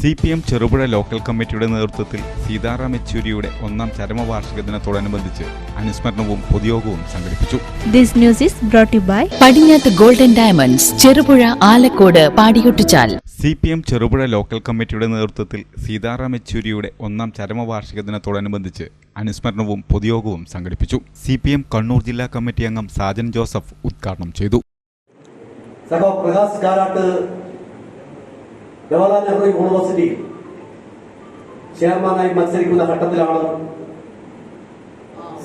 C P M Cherupuzha local കമ്മിറ്റിയുടെ നേതൃത്വത്തിൽ സീതാറാം യെച്ചൂരിയുടെ ഒന്നാം ചരമവാർഷിക ദിനത്തോടനുബന്ധിച്ച് അനുസ്മരണവും പൊതുയോഗവും സംഘടിപ്പിച്ചു. This news is brought by by Padinjath golden diamonds Cherupuzha Alakode Padiyottuchal C P M Cherupuzha local കമ്മിറ്റിയുടെ നേതൃത്വത്തിൽ സീതാറാം യെച്ചൂരിയുടെ ഒന്നാം ചരമവാർഷിക ദിനത്തോടനുബന്ധിച്ച് അനുസ്മരണവും പൊതുയോഗവും സംഘടിപ്പിച്ചു. സി പി എം കണ്ണൂർ ജില്ലാ കമ്മിറ്റി അംഗം സാജൻ ജോസഫ് ഉദ്ഘാടനം ചെയ്തു. സഖാവ് പ്രകാശ് കാരാട്ട് ജവഹർലാൽ നെഹ്റു യൂണിവേഴ്സിറ്റി ചെയർമാനായി മത്സരിക്കുന്ന ഘട്ടത്തിലാണ്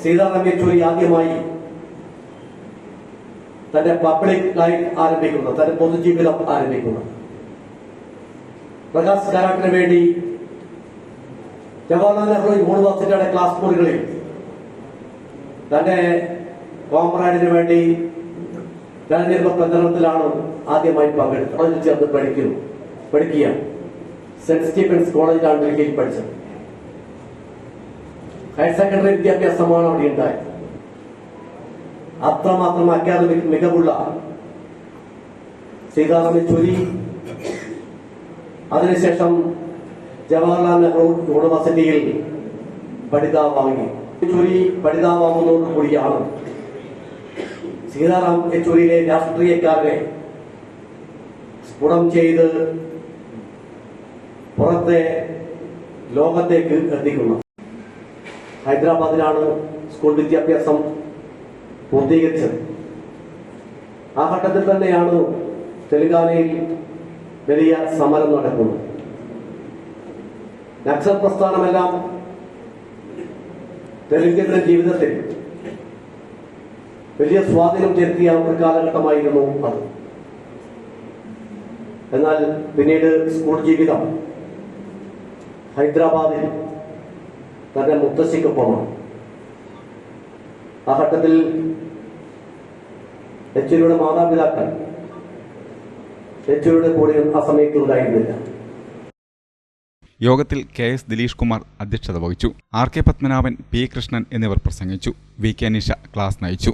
സീതാറാം യെച്ചൂരി ആദ്യമായി തന്റെ പബ്ലിക് ലൈഫ് ആരംഭിക്കുന്നത് തന്റെ പൊതുജീവിതം ആരംഭിക്കുന്നത്. പ്രകാശ് കാരാട്ടിന് വേണ്ടി ജവഹർലാൽ നെഹ്റു യൂണിവേഴ്സിറ്റിയുടെ ക്ലാസ് മുറികളിൽ തന്റെ കോമ്രാഡിന് വേണ്ടി തെരഞ്ഞെടുപ്പ് പ്രചരണത്തിലാണ് ആദ്യമായി പങ്കെടുത്തത്. അതിൽ ചേർന്ന് പഠിക്കുന്നു. പഠിക്കുക സെന്റ് സ്റ്റീഫൻസ് കോളേജിലാണ് ഡൽഹിയിൽ പഠിച്ചത്. ഹയർ സെക്കൻഡറി വിദ്യാഭ്യാസമാണ് അവിടെ ഉണ്ടായത്. അത്രമാത്രം അക്കാദമിക് മികവുള്ള സീതാറാം യെച്ചൂരി അതിനുശേഷം ജവഹർലാൽ നെഹ്റു യൂണിവേഴ്സിറ്റിയിൽ പഠിതാവാങ്ങി യെച്ചൂരി പഠിതാവാകുന്നതോടുകൂടിയാണ് സീതാറാം യെച്ചൂരിയിലെ രാഷ്ട്രീയക്കാരനെ സ്ഫുടം ചെയ്ത് പുറത്തെ ലോകത്തേക്ക് എത്തിക്കുന്നു. ഹൈദരാബാദിലാണ് സ്കൂൾ വിദ്യാഭ്യാസം പൂർത്തീകരിച്ചത്. ആ ഘട്ടത്തിൽ തന്നെയാണ് തെലങ്കാനയിൽ വലിയ സമരം നടക്കുന്നത്. നക്സൽ പ്രസ്ഥാനമെല്ലാം തെലുങ്കിന്റെ ജീവിതത്തിൽ വലിയ സ്വാധീനം ചെലുത്തിയ ഒരു കാലഘട്ടമായിരുന്നു അത്. എന്നാൽ പിന്നീട് സ്കൂൾ ജീവിതം ഹൈദരാബാദിൽ തന്റെ മുത്തശ്ശിക്കൊപ്പമാണ് ആ ഘട്ടത്തിൽ യെച്ചൂരിയുടെ മാതാപിതാക്കൾ യെച്ചൂരിയുടെ കൂടെ ആ സമയത്ത് ഉണ്ടായിരുന്നില്ല. യോഗത്തിൽ കെ എസ് ദിലീഷ് കുമാർ അധ്യക്ഷത വഹിച്ചു. R K Padmanabhan P Krishnan എന്നിവർ പ്രസംഗിച്ചു. വി കെ നിഷ ക്ലാസ് നയിച്ചു.